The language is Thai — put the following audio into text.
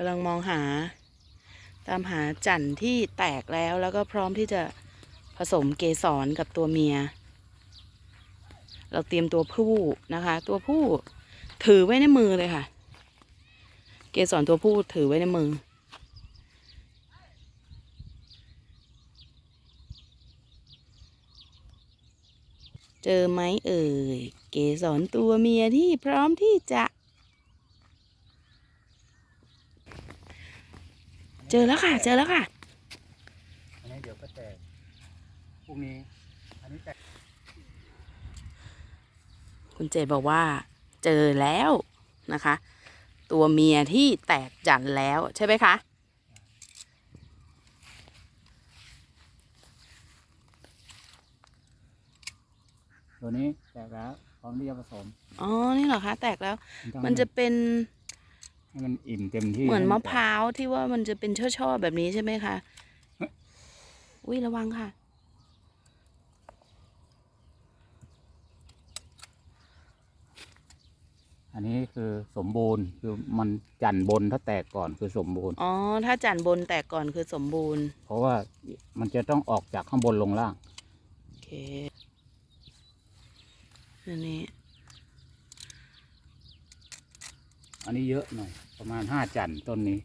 กำลังมองหา ตามหาจันทร์ที่แตกแล้วแล้วก็พร้อมที่จะผสมเกสรกับตัวเมีย เราเตรียมตัวผู้นะคะ ตัวผู้ถือไว้ในมือเลยค่ะ เกสรตัวผู้ถือไว้ในมือ เจอไหมเอ่ย เกสรตัวเมียที่พร้อมที่จะ เจอแล้วค่ะ เจอแล้วค่ะ อันนี้เดี๋ยวก็แตกพรุ่งนี้ อันนี้แตกคุณเจบอกว่า เจอแล้วนะคะ ตัวเมียที่แตกจันทร์แล้วใช่ไหมคะตัวนี้แตกแล้วพร้อมที่จะผสม อ๋อ นี่เหรอคะ แตกแล้วต้องมันจะเป็น ให้มันอิ่มเต็มที่เหมือนให้มะแตกพร้าวที่ว่ามันจะเป็นช่อๆแบบนี้ใช่ไหมคะอุ้ยระวังค่ะ อันนี้คือสมบูรณ์คือมันจันทร์บนถ้าแตกก่อนคือสมบูรณ์อ๋อถ้าจันทร์บนแตกก่อนคือสมบูรณ์ เพราะว่ามันจะต้องออกจากข้างบนลงล่างโอเคอันนี้ อันนี้เยอะหน่อย ประมาณห้าจันต้นนี้